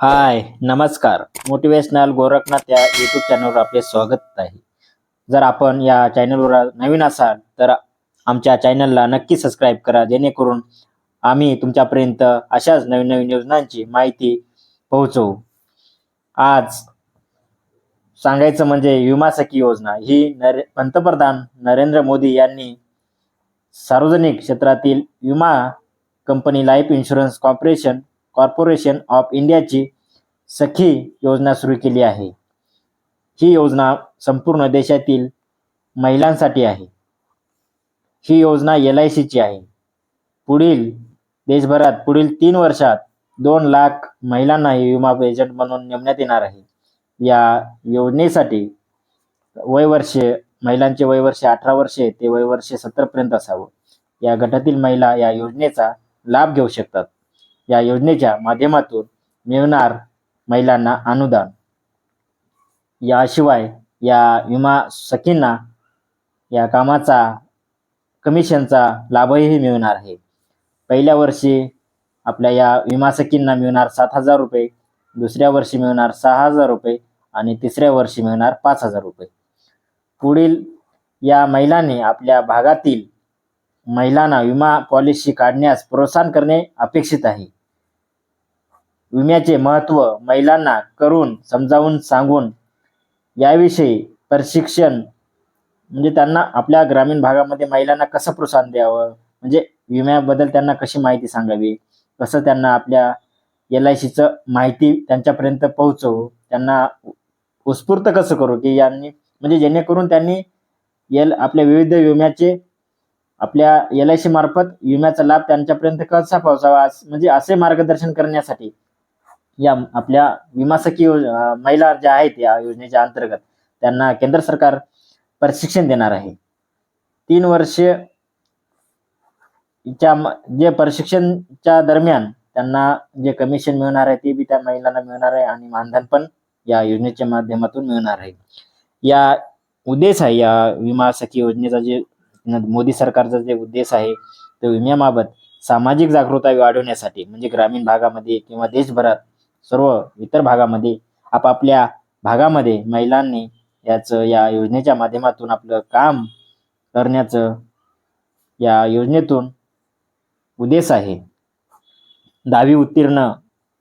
हाय नमस्कार. मोटिवेशनल गोरखनाथ या यूट्यूब चॅनलवर आपले स्वागत आहे. जर आपण या चॅनलवर नवीन असाल तर आमच्या चॅनलला नक्की सबस्क्राईब करा जेणेकरून आम्ही तुमच्यापर्यंत अशाच नवीन नवीन योजनांची माहिती पोहोचवू. आज सांगायचं म्हणजे विमा सखी योजना. ही नरे पंतप्रधान नरेंद्र मोदी यांनी सार्वजनिक क्षेत्रातील विमा company life insurance corporation corporation of इंडियाची सखी योजना सुरू केली आहे. ही योजना संपूर्ण देशातील महिलांसाठी आहे. ही योजना एल आय सीची आहे. पुढील देशभरात पुढील तीन वर्षात दोन लाख महिलांनाही विमा एजंट म्हणून नेमण्यात येणार आहे. या योजनेसाठी वयवर्षे महिलांचे वयवर्षे अठरा वर्षे ते वयवर्षे सत्तरपर्यंत असावं. या गटातील महिला या योजनेचा लाभ घेऊ शकतात. या योजनेच्या माध्यमातून मिळणार महिलांना अनुदान. याशिवाय या विमा सखींना या कामाचा कमिशनचा लाभही मिळणार आहे. पहिल्या वर्षी आपल्या या विमा सखींना मिळणार सात हजार रुपये दुसऱ्या वर्षी मिळणार सहा हजार रुपये आणि तिसऱ्या वर्षी मिळणार पाच हजार रुपये. पुढील या महिलांनी आपल्या भागातील महिलांना विमा पॉलिसी काढण्यास प्रोत्साहन करणे अपेक्षित आहे. विम्याचे महत्त्व महिलांना करून समजावून सांगून याविषयी प्रशिक्षण म्हणजे त्यांना आपल्या ग्रामीण भागामध्ये महिलांना कसं प्रोत्साहन द्यावं? म्हणजे विम्याबद्दल त्यांना कशी माहिती सांगावी? कसं त्यांना आपल्या एल आय सीचं माहिती त्यांच्यापर्यंत पोहोचवू? त्यांना उत्स्फूर्त कसं करू की यांनी म्हणजे जेणेकरून त्यांनी एल आपल्या विविध विम्याचे आपल्या एल आय सी मार्फत विम्याचा लाभ त्यांच्यापर्यंत कसा पोहोचावा? अस- म्हणजे असे मार्गदर्शन करण्यासाठी या आपल्या विमा सखी महिला ज्या आहेत या योजनेच्या अंतर्गत त्यांना केंद्र सरकार प्रशिक्षण देणार आहे. तीन वर्षे च्या जे प्रशिक्षणच्या दरम्यान त्यांना जे कमिशन मिळणार आहे ते बी त्या महिलांना मिळणार आहे आणि मानधन पण या योजनेच्या माध्यमातून मिळणार आहे. या उद्देश आहे या विमा सखी योजनेचा जे मोदी सरकारचा जे उद्देश आहे तो विम्याबाबत सामाजिक जागरूकता वाढवण्यासाठी म्हणजे ग्रामीण भागामध्ये किंवा देशभरात सर्व इतर भागामध्ये आपापल्या भागामध्ये महिलांनी याचं या योजनेच्या माध्यमातून आपलं काम करण्याचं या योजनेतून उद्देश आहे. दहावी उत्तीर्ण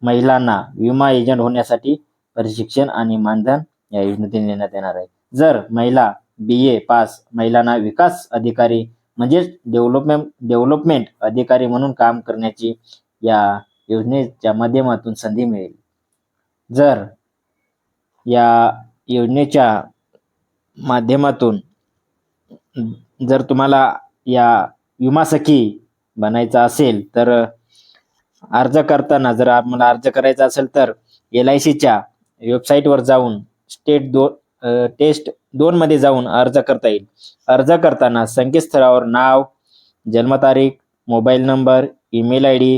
महिलांना विमा एजंट होण्यासाठी प्रशिक्षण आणि मानधन या योजनेतून देण्यात येणार आहे. जर महिला बी ए पास महिलांना विकास अधिकारी म्हणजेच डेव्हलपमेंट डेव्हलपमेंट अधिकारी म्हणून काम करण्याची या योजनेच्या माध्यमातून संधी मिळेल. जर या योजनेच्या माध्यमातून जर तुम्हाला या विमा सखी बनायचा असेल तर अर्ज करताना जर आम्हाला अर्ज करायचा असेल तर एल आय सीच्या वेबसाईटवर जाऊन स्टेट दो टेस्ट दोनमध्ये जाऊन अर्ज करता येईल. अर्ज करताना संकेतस्थळावर नाव जन्मतारीख mobile number email I D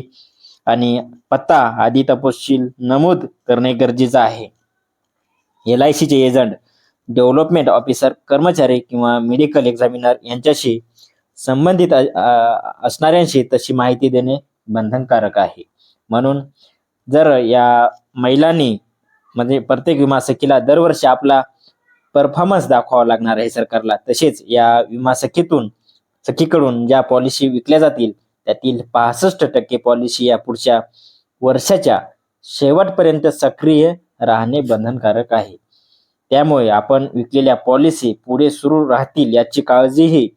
आणि पत्ता आदी तपशील नमूद करणे गरजेचं आहे. एल आय सीचे एजंट डेव्हलपमेंट ऑफिसर कर्मचारी किंवा मेडिकल एक्झामिनर यांच्याशी संबंधित असणाऱ्यांशी तशी माहिती देणे बंधनकारक आहे. म्हणून जर या महिलांनी म्हणजे प्रत्येक विमा सखीला दरवर्षी आपला परफॉर्मन्स दाखवावा लागणार आहे सरकारला तसेच या विमा सखीतून सखीकडून ज्या पॉलिसी विकल्या जातील त्यातील पासष्ट टक्के पॉलिसी या पुढच्या वर्षाच्या शेवटपर्यंत सक्रिय राहणे बंधनकारक आहे. त्यामुळे आपण विकलेल्या पॉलिसी पुढे सुरू राहतील याची काळजीही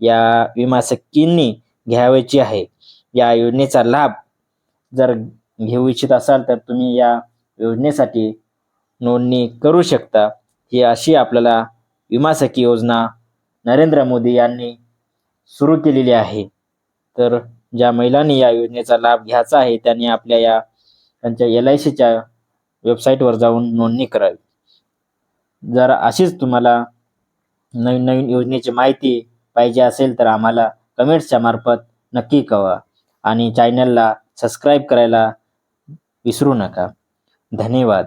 या विमा सखींनी घ्यावयाची आहे. या योजनेचा लाभ जर घेऊ इच्छित असाल तर तुम्ही या योजनेसाठी नोंदणी करू शकता. ही अशी आपल्याला विमा सखी योजना नरेंद्र मोदी यांनी सुरू केलेली आहे. तर ज्या महिलांनी या योजनेचा लाभ घ्यायचा आहे त्यांनी आपल्या या त्यांच्या एल आय सीच्या वेबसाईटवर जाऊन नोंदणी करावी. जर अशीच तुम्हाला नवीन नवीन योजनेची माहिती पाहिजे असेल तर आम्हाला कमेंट्सच्या मार्फत नक्की कळवा आणि चॅनलला सबस्क्राईब करायला विसरू नका. धन्यवाद.